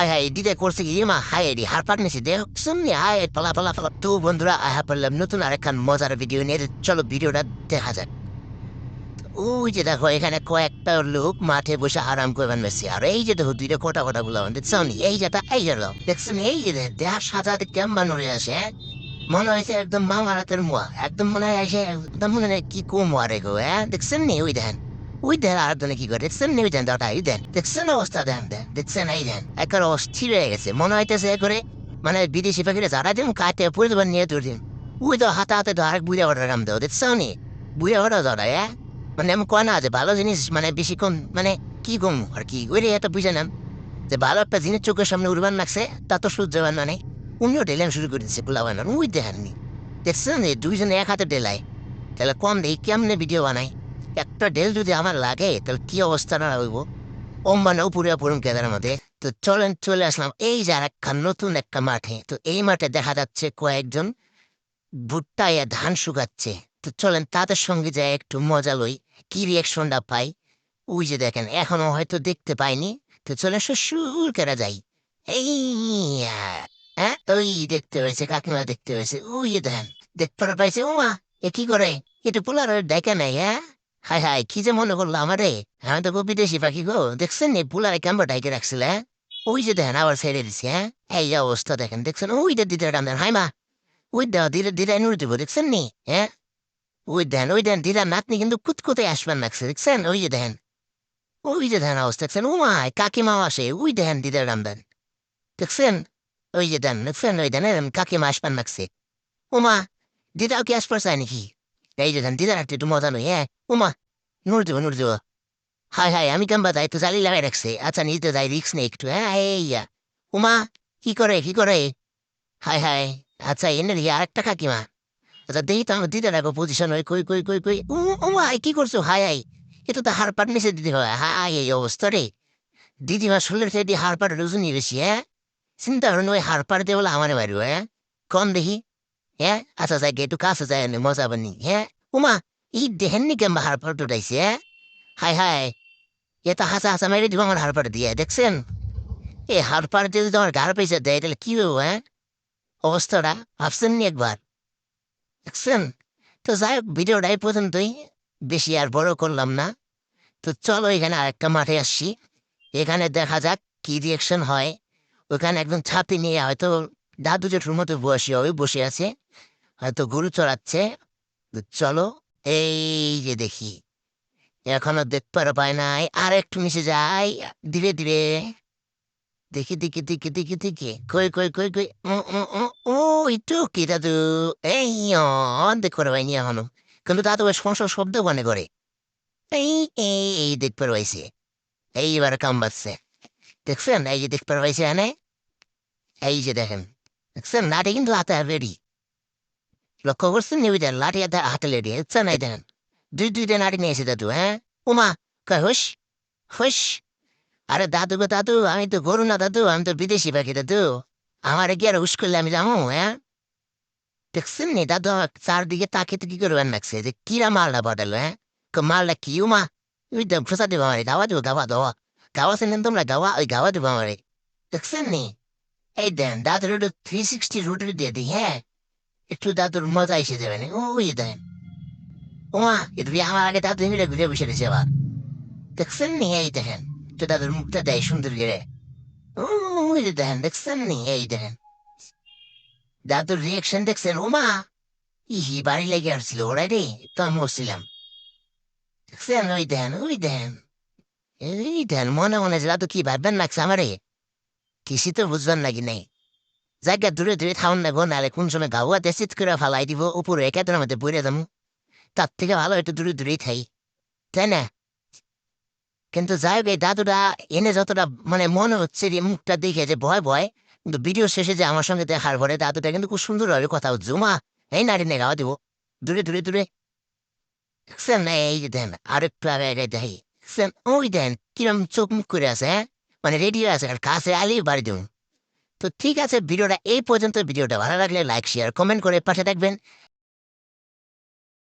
High high দিদে করছে কি? মা হাই এডি হার পাক নিছি দেখ শুননি? হাই পালা পালা পালা। তো বন্ধুরা আহা পারলাম নতুন আরেকখান মজার ভিডিও নিয়ে, চলো ভিডিওটা দেখা যাক। ওই যে দেখো, এখানে কয়েকটা লোক মাঠে বসে আরাম করবেন বেশি আর এই যে দেখো, দুইটা কোটা কোটা গুলো দেখছেন এই যেটা এই গেল দেখছেন? এই যে দেহ সাজাতে কেমন নড়ে আসে হ্যাঁ? মনে হয়েছে একদম মামার হাতের মোয়া। একদম মনে হয় এসে একদম মনে হয় কি কম মারে গো হ্যাঁ? দেখছেন নি? ওই দেন ওই আর জন্য কি করে দেখছেন ওই দেন দাদা এই দেন দেখছেন অবস্থা দেন দেন দেখছেন এই দেন একবার অস্থির হয়ে গেছে মনে হইতেছে এ করে মানে বিদেশি পাখিরা যারা দিন কাটে পরে দেবেন নিয়ে তোর দিন ওই তো হাতে হাতে তো আরেক বুড়ে অর্ডার কাম দেও দেখছেন নি বুড়ে অর্ডার দাদা হ্যাঁ মানে আমি কয় না যে ভালো জিনিস মানে বেশিক্ষণ মানে কি কম আর কি ওই রে এটা বুঝে নাম যে ভালো একটা জিনিস চোখের সামনে উড়বান লাগছে তা তো সূর্য মানে উনিও ডেলাম শুরু করে দিচ্ছে পোলা বানানো ওই দেখাননি দেখছেন যে দুইজনে এক হাতে ডেলায় তাহলে কম দেই কেমনে ভিডিও বানাই একটা ডেল যদি আমার লাগে, তাহলে কি অবস্থা না হইব অম্বানা উপরে পড়ুন কেদার মধ্যে। তো চলেন, চলে আসলাম। এই যে আর একটা নতুন একটা মাঠে। তো এই মাঠে দেখা যাচ্ছে কয়েকজন ভুট্টা ইয়া ধান শুকাচ্ছে। তো চলেন, তাদের সঙ্গে যায় একটু মজা লই। কি রিয়াকশনটা পাই? ওই যে দেখেন, এখনও হয়তো দেখতে পাইনি। তো চলে সুর কেরা যাই। এই হ্যাঁ ওই দেখতে হয়েছে, কাকিমা দেখতে হয়েছে। ওই দেখেন, দেখতে পাইছে ও মা এ কি করে? এটা পোলার দেখে নাই হ্যাঁ? হাই হাই, কি যে মনে করল আমারে? আমি তো বিদেশি পাখি গো। দেখছেন নি পোলারে কেমন ডাইকে রাখছিল হ্যাঁ? ওই যে দেখেন, আবার ছেড়ে দিছে হ্যাঁ? এই যে অবস্থা দেখেন, দেখছেন? ওই যে দিতে টান হাই মা। ওই দেওয়া দিলে দিলে নুড়ে দিব, দেখছেন নি? হ্যাঁ? ওই দেন ওই দেন দিদার নাতনি কিন্তু কুতকুতে আসবেন লাগছে দেখছেন? ওই যে দেখেন। ওই যে দেন অবস্থা, দেখছেন? ও মা কাকিমাও আসে, ওই দেখেন দিদার রাম দেন দেখছেন? ওই যে দেন, দেখছেন? ওই দেন কাকিমা আসবেন লাগছে ও মা, দিদাও কি আসবার চায় নাকি? যে দেন দিদার একটু একটু মজা নই হ্যাঁ হাই আমি কেমন দায় তো লাগাই রাখছে আচ্ছা নিতে যাই রিক্স নেই একটু হ্যাঁ ইয়া উমা কি করে কি করে হাই হাই আচ্ছা এনে দিয়ে আরেকটা কাকিমা আচ্ছা দেখি তো আমার দিতে রাখো পজিশন হয় কই কই কই কই ভাই কি করছ হাই হাই এটা তো হার পাট নিচে দিতে হয় হাই এই অবস্থা রে দিদিমা শরীরের থেকে হার পাট রুজুনি বেশি হ্যাঁ চিন্তা করেন ওই হার পাট দিয়ে বলে আমার বাড়ি হ্যাঁ কম দেখি হ্যাঁ আচ্ছা যাই একটু কাছে যায় মজা বানি হ্যাঁ উমা ই দেখেন নি কেমন হার পাট উঠাইছে হ্যাঁ হাই হাই এটা হাসা হাসা মেরে দিব আমার হার পাট দিয়ে, দেখছেন? এই হার পাট দিয়ে যদি আমার গাড় পেয়েছে দেয়, তাহলে কি হব হ্যাঁ অবস্থাটা ভাবছেন নি একবার দেখছেন? তো যাই হোক ভিডিওটা এই পর্যন্তই বেশি আর বড় করলাম না। তো চলো এখানে আরেকটা মাঠে আসছি। এখানে দেখা যাক কি রিয়েকশন হয়। ওখানে একদম ছাপি নিয়ে হয়তো দাদু জেঠুর মতো বসে হবে, বসে আছে। হয়তো গরু চড়াচ্ছে। তো চলো, এই যে দেখি। এখনও দেখবার পায় নাই, আর একটু মিশে যাই। ধীরে ধীরে। দেখি দেখি দেখি দেখি দেখি। কই কই কই কই? ও একটু কি দাদু? এই করে পাইনি এখনও। কিন্তু দাদু বেশ সমস্যা শব্দ মনে করে। এই এই এই দেখতে পাইছে। এইবার কাম বাজছে। দেখছেন? এই যে দেখতে পাইছে এনে এই যে দেখেন। দেখছেন? লাঠি কিন্তু হাতে রেডি লক্ষ্য করছেন নিবিটা লাঠি হাতে হাতে রেডি দেখছেন এই দেখেন দুই দুইটা নাড়ি নিয়েছে দাদু হ্যাঁ? উমা কয় হুস হুস আরে দাদু গো দাদু আমি তো গরু না দাদু আমি তো বিদেশি পাখি দাদু। আমার কি আর হুস করলে আমি যাব হ্যাঁ? দেখছেন নি দাদু আমার চারদিকে তাকিয়ে কি করবেন লাগছে যে কিরা মালটা বদল হ্যাঁ? ক- মালটা কি উমা? ওই তো ফসা দেবো আমার গাওয়া দেবো গাওয়া দেওয়া গাওয়া শুনলেন তোমরা গাওয়া ওই গাওয়া দেবো আমার। দেখছেন নি? এই দেন দাদুর একটু থ্রি সিক্সটি রুটি দিয়ে দিই হ্যাঁ? একটু দাদুর মজা এসে যাবে না ওই দেন ওমা, একটু আমার আগে দাদু মিলে ঘুরে বসে রয়েছে আবার। দেখছেন নি? এই দেখেন তো দাদুর মুখটা দেয় সুন্দর করে। ওই যে দেখেন, দেখছেন নি? এই দেখেন। দাদুর রিয়াকশন দেখছেন। ওমা, ইহি, বাড়ি লেগে আসছিল ওরা রে তো আমি বসছিলাম। দেখছেন? ওই দেন ওই দেন এই দেন মনে মনে দাদু কি ভাববেন লাগছে আমারে? কিছু তো বুঝবেন নাকি নেই। জায়গা দূরে দূরে থাউন নেব নাহলে কোন সময় গাওয়া দেশিত করে ফালাই দিব, উপরে একের মধ্যে বইরে দাম। তার থেকে ভালো একটু দূরে দূরেই থাই। তাই না? কিন্তু যাই হোক, এই দাদুটা এনে যতটা মানে মনে হচ্ছে যে মুখটা দেখে যে ভয় ভয়, কিন্তু ভিডিও শেষে যে আমার সঙ্গে দেখার পরে দাদুটা কিন্তু খুব সুন্দরভাবে কথা হচ্ছে মা এই নারী নে গাওয়া দিব, দূরে দূরে দূরে। দেখছেন না, এই যে দেন আর একটু আগে আগে দেখি দেখছেন ওই দেন, কিরম চোখ মুখ করে আছে হ্যাঁ? মানে রেডি আছে, আর কাছে আলি বাড়ি দেবো। তো ঠিক আছে, ভিডিওটা এই পর্যন্ত। ভিডিওটা ভালো লাগলে লাইক শেয়ার কমেন্ট করে পাশে থাকবেন।